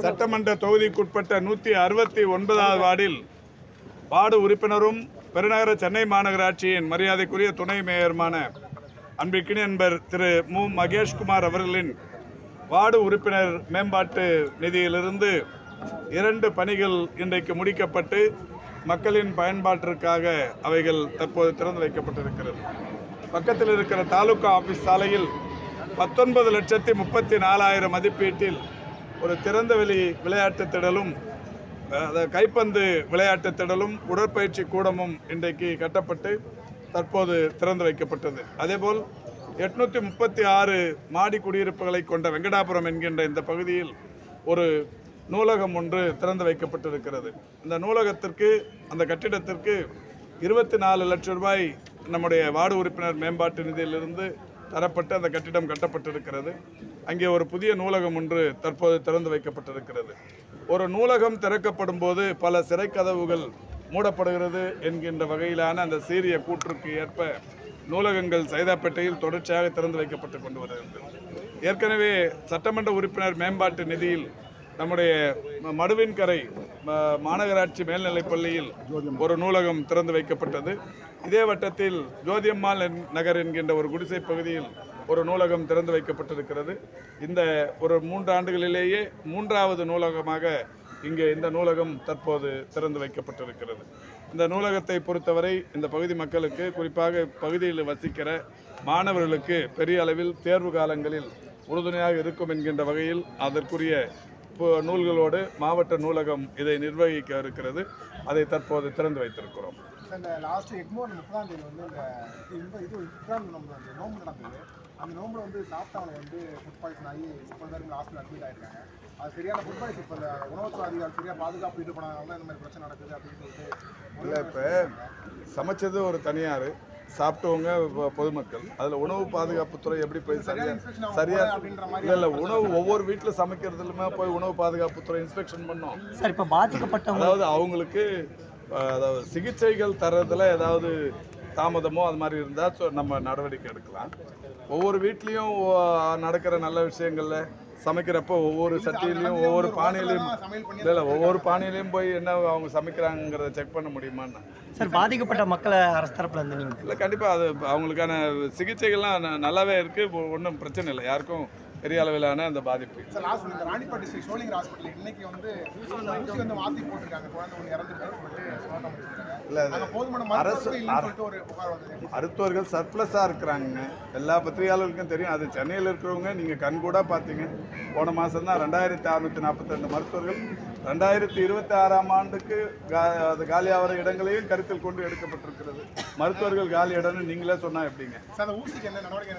சட்டமன்ற தொகுதிக்குட்பட்ட நூற்றி அறுபத்தி ஒன்பதாவது வார்டில் வார்டு உறுப்பினரும் பெருநகர சென்னை மாநகராட்சியின் மரியாதைக்குரிய துணை மேயருமான அன்பிற்கினி நண்பர் திரு மு. மகேஷ்குமார் அவர்களின் வார்டு உறுப்பினர் மேம்பாட்டு நிதியிலிருந்து இரண்டு பணிகள் இன்றைக்கு முடிக்கப்பட்டு மக்களின் பயன்பாட்டிற்காக அவைகள் தற்போது திறந்து வைக்கப்பட்டிருக்கிறது. பக்கத்தில் இருக்கிற தாலுகா ஆபீஸ் சாலையில் பத்தொன்பது லட்சத்தி முப்பத்தி நாலாயிரம் மதிப்பீட்டில் ஒரு திறந்தவெளி விளையாட்டு திடலும் கைப்பந்து விளையாட்டு திடலும் உடற்பயிற்சி கூடமும் இன்றைக்கு கட்டப்பட்டு தற்போது திறந்து வைக்கப்பட்டது. அதேபோல் எட்நூற்றி முப்பத்தி ஆறு மாடி குடியிருப்புகளை கொண்ட வெங்கடாபுரம் என்கின்ற இந்த பகுதியில் ஒரு நூலகம் ஒன்று திறந்து வைக்கப்பட்டிருக்கிறது. இந்த நூலகத்திற்கு அந்த கட்டிடத்திற்கு இருபத்தி நாலு லட்சம் ரூபாய் நம்முடைய வார்டு உறுப்பினர் மேம்பாட்டு நிதியிலிருந்து தரப்பட்டு அந்த கட்டிடம் கட்டப்பட்டிருக்கிறது. அங்கே ஒரு புதிய நூலகம் ஒன்று தற்போது திறந்து வைக்கப்பட்டிருக்கிறது. ஒரு நூலகம் திறக்கப்படும் போது பல சிறை கதவுகள் மூடப்படுகிறது என்கின்ற வகையிலான அந்த சீரிய கூற்றுக்கு ஏற்ப நூலகங்கள் சைதாப்பேட்டையில் தொடர்ச்சியாக திறந்து வைக்கப்பட்டு கொண்டு வருகிறது. ஏற்கனவே சட்டமன்ற உறுப்பினர் மேம்பாட்டு நிதியில் நம்முடைய ம- மடுவின்கரை ம- மாநகராட்சி மேல்நிலைப் பள்ளியில் ஒரு நூலகம் திறந்து வைக்கப்பட்டது. இதே வட்டத்தில் ஜோதியம்மாள் நகர் என்கின்ற ஒரு குடிசை பகுதியில் ஒரு நூலகம் திறந்து வைக்கப்பட்டிருக்கிறது. இந்த ஒரு மூன்று ஆண்டுகளிலேயே மூன்றாவது நூலகமாக இங்கே இந்த நூலகம் தற்போது திறந்து வைக்கப்பட்டிருக்கிறது. இந்த நூலகத்தை பொறுத்தவரை இந்த பகுதி மக்களுக்கு குறிப்பாக பகுதியில் வசிக்கிற மாணவர்களுக்கு பெரிய அளவில் தேர்வு காலங்களில் உறுதுணையாக இருக்கும் என்கின்ற வகையில் அதற்குரிய நூல்களோடு மாவட்ட நூலகம் இதை நிர்வகிக்க இருக்கிறது. அதை தற்போது திறந்து வைத்திருக்கிறோம். லாஸ்ட் எக்மோர் முப்பதாம் தேதி வந்து இந்த இது உட்கார்ந்து நம்ம அந்த நோம்பு நடந்தது. அந்த நோம்புல வந்து சாப்பிட்டவங்க வந்து ஃபுட் பாய்சன் ஆகி முப்பது பேருக்கு ஹாஸ்பிட்டல் அட்மிட் ஆயிருக்காங்க. அது சரியான ஃபுட் பாய்சன் இப்போ இந்த உணவுத்துறை அதிகாரி சரியா பாதுகாப்பு தான் இந்த மாதிரி பிரச்சனை நடக்குது அப்படின்னு சொல்லிட்டு இல்லை இப்போ சமைச்சது ஒரு தனியார். சாப்பிட்டவங்க பொதுமக்கள். அதில் உணவு பாதுகாப்புத்துறை எப்படி போய் சரியா சரியா இல்லை இல்லை உணவு ஒவ்வொரு வீட்டில் சமைக்கிறதுலுமே போய் உணவு பாதுகாப்புத்துறை இன்ஸ்பெக்ஷன் பண்ணோம். சார் இப்போ பாதிக்கப்பட்டவங்க அதாவது அவங்களுக்கு அதாவது சிகிச்சைகள் தர்றதுல ஏதாவது தாமதமோ அது மாதிரி இருந்தால் சொ- நம்ம நடவடிக்கை எடுக்கலாம். ஒவ்வொரு வீட்லேயும் நடக்கிற நல்ல விஷயங்கள்ல சமைக்கிறப்போ ஒவ்வொரு சட்டியிலையும் ஒவ்வொரு பானையிலையும் இல்லை இல்லை ஒவ்வொரு பானையிலையும் போய் என்ன அவங்க சமைக்கிறாங்கிறத செக் பண்ண முடியுமான்னு சார் பாதிக்கப்பட்ட மக்களை அரசு தரப்புல இருந்து இல்லை கண்டிப்பாக அது அவங்களுக்கான சிகிச்சைகள்லாம் ந- நல்லாவே இருக்குது ஒன்றும் பிரச்சனை இல்லை. யாருக்கும் பெரிய அளவிலான அந்த பாதிப்பு. சார் லாஸ்ட் இந்த ராணிப்பேட்டை ஸ்ரீ சோழிங்கர் ஹாஸ்பிட்டல் இன்னைக்கு வந்து ஊசி வந்து மாற்றி போட்டிருக்காங்க. குழந்தை ஒன்று இறந்துட்டாரு சொல்லிட்டு சோழம் பண்ணிருக்காங்க இல்லை அங்கே போதுமான சொல்லிட்டு ஒரு புகார் வந்தது. மருத்துவர்கள் சர்ப்ளஸாக இருக்கிறாங்க. எல்லா பத்திரிகையாளர்களுக்கும் தெரியும். அது சென்னையில் இருக்கிறவங்க நீங்கள் கண்கூடாக பார்த்தீங்க. போன மாதம் தான் ரெண்டாயிரத்தி அறுநூற்றி நாற்பத்தி மருத்துவர்கள் ரெண்டாயிரத்தி இருபத்தி ஆறாம் ஆண்டுக்கு கா அது காலியாகிற இடங்களையும் கருத்தில் கொண்டு எடுக்கப்பட்டிருக்கிறது. மருத்துவர்கள் காலி இடம்னு நீங்களே சொன்னால் எப்படிங்க? சார் அந்த ஊசிக்கு என்ன நடவடிக்கை